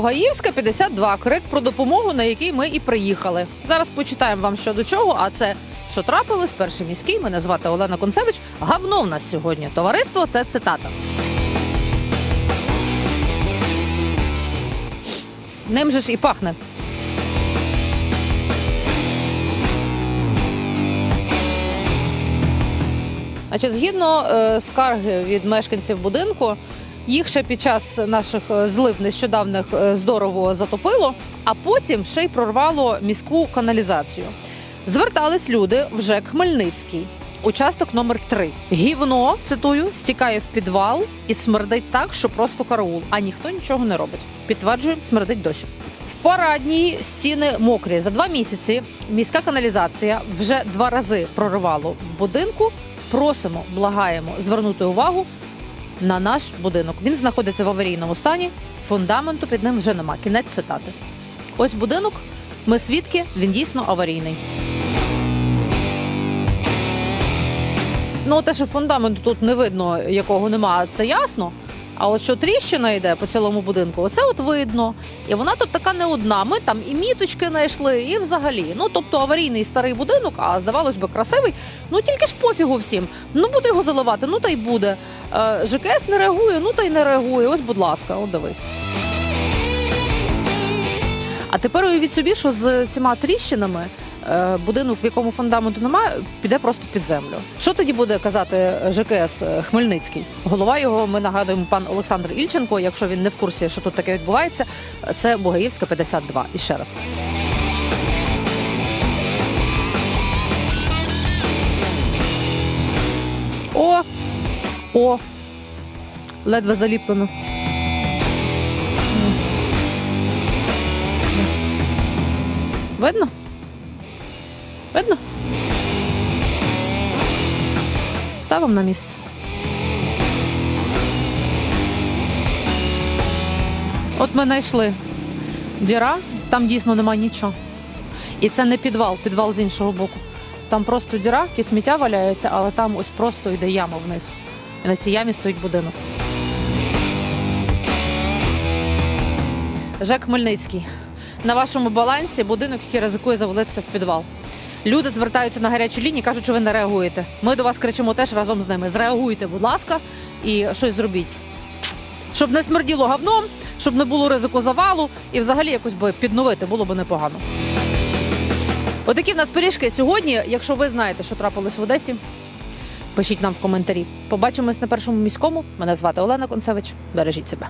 Бугаївська 52. Крик про допомогу, на який ми і приїхали. Зараз почитаємо вам що до чого. А це що трапилось? Перший міський. Мене звати Олена Концевич. Гавно в нас сьогодні. Товариство це цитата. Ним же ж і пахне. Значить, згідно е, скарги від мешканців будинку, їх ще під час наших е, злив нещодавних е, здорово затопило, а потім ще й прорвало міську каналізацію. Звертались люди в ЖЕК Хмельницький. Участок номер 3 Гівно, цитую, стікає в підвал і смердить так, що просто караул, а ніхто нічого не робить. Підтверджуємо, смердить досі. В парадній стіни мокрі. За два місяці міська каналізація вже два рази проривало будинку. Просимо, благаємо звернути увагу на наш будинок. Він знаходиться в аварійному стані. Фундаменту під ним вже нема. Кінець цитати. Ось будинок. Ми свідки, він дійсно аварійний. Ну, те, що фундаменту тут не видно, якого нема, це ясно. А от що тріщина йде по цілому будинку, оце от видно. І вона тут така не одна. Ми там і міточки знайшли, і взагалі. Ну тобто аварійний старий будинок, а здавалось би, красивий. Ну тільки ж пофігу всім. Ну буде його заливати, ну та й буде. Е, ЖКС не реагує, ну та й не реагує. Ось, будь ласка, от дивись. А тепер уявіть собі, що з цими тріщинами будинок, в якому фундаменту немає, піде просто під землю. Що тоді буде казати ЖКС е, Хмельницький? Голова його, ми нагадуємо, пан Олександр Ільченко. Якщо він не в курсі, що тут таке відбувається, це Бугаївська 52. І ще раз. О! О! Ледве заліплено. Видно? Видно? Ставимо на місце. От ми знайшли діра, там дійсно немає нічого. І це не підвал, підвал з іншого боку. Там просто діра, і сміття валяється, але там ось просто йде яма вниз. І на цій ямі стоїть будинок. Жек Хмельницький. На вашому балансі будинок, який ризикує завалитися в підвал. Люди звертаються на гарячу лінію, кажуть, що ви не реагуєте. Ми до вас кричимо теж разом з ними. Зреагуйте, будь ласка, і щось зробіть. Щоб не смерділо говном, щоб не було ризику завалу, і взагалі якось би підновити було б непогано. Отакі в нас пиріжки сьогодні. Якщо ви знаєте, що трапилось в Одесі, пишіть нам в коментарі. Побачимось на першому міському. Мене звати Олена Концевич. Бережіть себе.